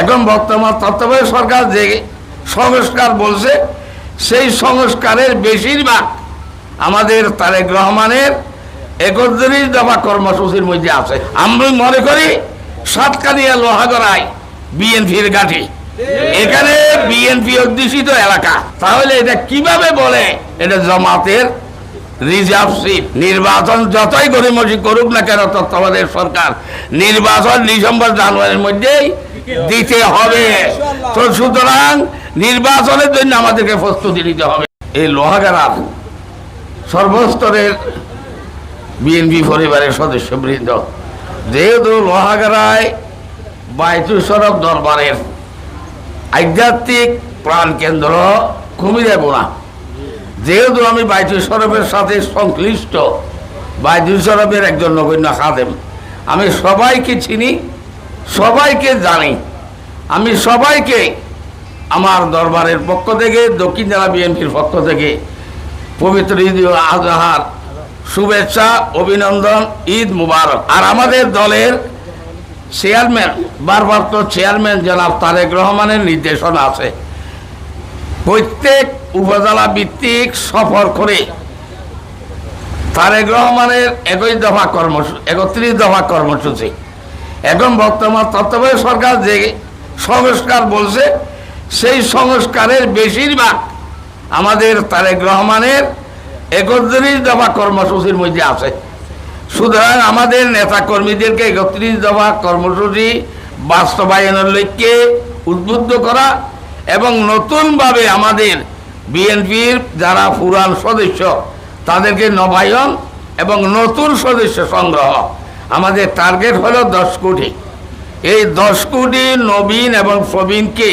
এখন বর্তমান তত্ত্বাবধায়ক সরকার যে সংস্কার বলছে, সেই সংস্কারের বেশিরভাগ আমাদের তারেক রহমানের একত্রিশ দফা কর্মসূচির মধ্যে আছে। আমি মনে করি সাতকানিয়া লোহাগড়ায় বিএনপির গাঠি এখানে বিএনপি অধ্যুষিত এলাকা। তাহলে এটা কীভাবে বলে? এটা জামাতের রিজার্ভ সিট নির্বাচন যতই গরিমসি করুক না কেন, তত্ত্বাবধায়ক সরকার নির্বাচন ডিসেম্বর জানুয়ারির মধ্যেই দিতে হবে। তো সুতরাং নির্বাচনের জন্য আমাদেরকে প্রস্তুতি নিতে হবে। এই লোহাগারার সর্বস্তরের বিএনপি পরিবারের সদস্যবৃন্দ, যেহেতু লোহাগাড়ায় বাইতুল সরব দরবারের আধ্যাত্মিক প্রাণকেন্দ্র কুমিরে বোনা যেহেতু আমি বাইতুল সরফের সাথে সংশ্লিষ্ট, বাইতুল সরফের একজন নগণ্য খাদেম, আমি সবাইকে চিনি, সবাইকে জানি। আমি সবাইকে আমার দরবারের পক্ষ থেকে, দক্ষিণ জেলা বিএনপির পক্ষ থেকে পবিত্র ঈদ আজহার শুভেচ্ছা, অভিনন্দন, ঈদ মুবারক। আর আমাদের দলের চেয়ারম্যান ভারপ্রাপ্ত চেয়ারম্যান জনাব তারেক রহমানের নির্দেশনা আছে। প্রত্যেক উপজেলা ভিত্তিক সফর করে তারেক রহমানের একই দফা কর্মসূচি একত্রিশ দফা কর্মসূচি। এখন বর্তমান তত্ত্বাবধায়ক সরকার যে সংস্কার বলছে, সেই সংস্কারের বেশিরভাগ আমাদের তারেক রহমানের একত্রিশ দফা কর্মসূচির মধ্যে আছে। সুতরাং আমাদের নেতা কর্মীদেরকে একত্রিশ দফা কর্মসূচি বাস্তবায়নের লক্ষ্যে উদ্বুদ্ধ করা এবং নতুনভাবে আমাদের বিএনপির যারা পুরান সদস্য, তাদেরকে নবায়ন এবং নতুন সদস্য সংগ্রহ। আমাদের টার্গেট হলো দশ কোটি। এই দশ কোটি নবীন এবং প্রবীণকে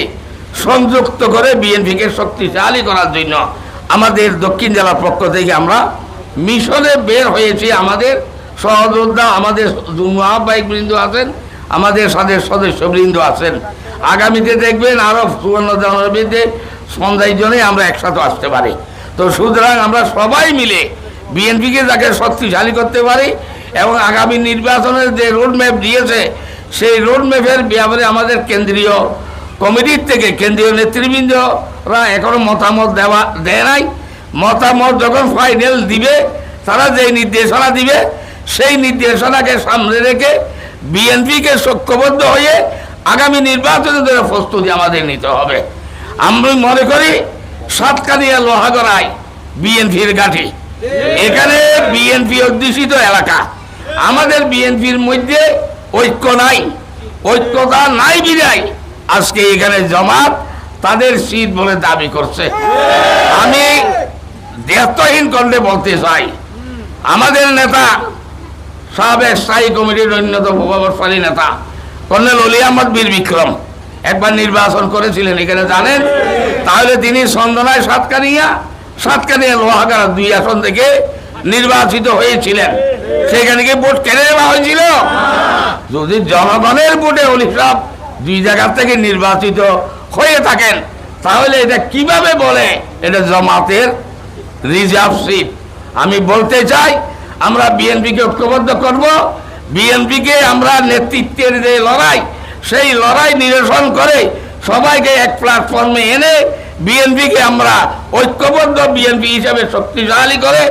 সংযুক্ত করে বিএনপিকে শক্তিশালী করার জন্য আমাদের দক্ষিণ জেলার পক্ষ থেকে আমরা মিশনে বের হয়েছি। আমাদের সহযোদ্ধা, আমাদের আহ্বায়িক বৃন্দ আছেন, আমাদের সাথে সদস্যবৃন্দ আছেন। আগামীতে দেখবেন আরও সুবর্ণ জনবিদে সন্ধ্যায় জন্যে আমরা একসাথে আসতে পারি। তো সুতরাং আমরা সবাই মিলে বিএনপিকে যাকে শক্তিশালী করতে পারি এবং আগামী নির্বাচনের যে রোডম্যাপ দিয়েছে, সেই রোডম্যাপের ব্যাপারে আমাদের কেন্দ্রীয় কমিটির থেকে কেন্দ্রীয় নেতৃবৃন্দরা এখনও মতামত দেওয়া, দেয় নাই। মতামত যখন ফাইনাল দিবে, তারা যেই নির্দেশনা দিবে, সেই নির্দেশনাকে সামনে রেখে বিএনপিকে সক্ষবদ্ধ হয়ে আগামী নির্বাচনের জন্য প্রস্তুতি আমাদের নিতে হবে। আমি মনে করি সাতকানিয়া লোহাগড়ায় বিএনপির গাঠি এখানে বিএনপি অধ্যুষিত এলাকা। আমাদের বিএনপির মধ্যে ঐক্য নাই। ঐক্যতা নাই বিদায় আজকে এখানে জমাত তাদের সিট বলে দাবি করছে। আমি দেহত্বহীন কণ্ঠে বলতে চাই, আমাদের নেতা সাবেক স্থায়ী কমিটির অন্যতম প্রভাবশালী নেতা কর্নেল অলি আহমদ বীর বিক্রম একবার নির্বাচন করেছিলেন, এখানে জানেন? তাহলে তিনি সন্দনায় সাতকানিয়া সাতকানিয়া লোহাগাড়া দুই আসন থেকে নির্বাচিত হয়েছিলেন। সেখানে কি ভোট কেড়ে নেওয়া হয়েছিল। যদি জনগণের ভোটে অলি সাহেব দুই জায়গা থেকে নির্বাচিত হয়ে থাকেন, তাহলে এটা কীভাবে বলে? এটা জমাতের রিজার্ভ সিট আমি বলতে চাই, আমরা বিএনপিকে ঐক্যবদ্ধ করব বিএনপিকে আমরা নেতৃত্বের যে লড়াই, সেই লড়াই নিরসন করে সবাইকে এক প্ল্যাটফর্মে এনে বিএনপিকে আমরা ঐক্যবদ্ধ বিএনপি হিসাবে শক্তিশালী করে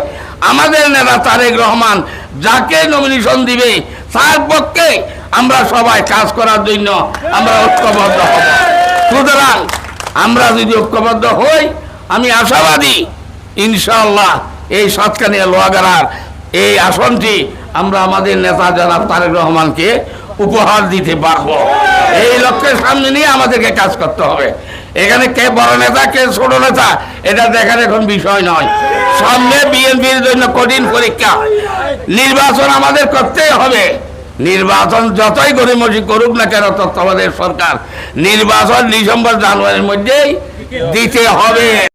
আমাদের নেতা তারেক রহমান যাকে নমিনেশন দিবে, তার পক্ষে আমরা সবাই কাজ করার জন্য আমরা ঐক্যবদ্ধ হব। সুতরাং আমরা যদি ঐক্যবদ্ধ হই, আমি আশাবাদী, ইনশাআল্লাহ এই সাতকানিয়া লোহাগাড়ার এই আসনটি আমরা আমাদের নেতা জনাব তারেক রহমানকে উপহার দিতে পারব। এই লক্ষ্যের সামনে নিয়ে আমাদেরকে কাজ করতে হবে। এখানে কে বড় নেতা, কে ছোট নেতা, এটা দেখার এখন বিষয় নয়। সামনে বিএনপির জন্য কঠিন পরীক্ষা। নির্বাচন আমাদের করতেই হবে। নির্বাচন যতই গরিমসি করুক না কেন, তত্ত্বাবধায়ক সরকার। নির্বাচন ডিসেম্বর জানুয়ারির মধ্যেই দিতে হবে।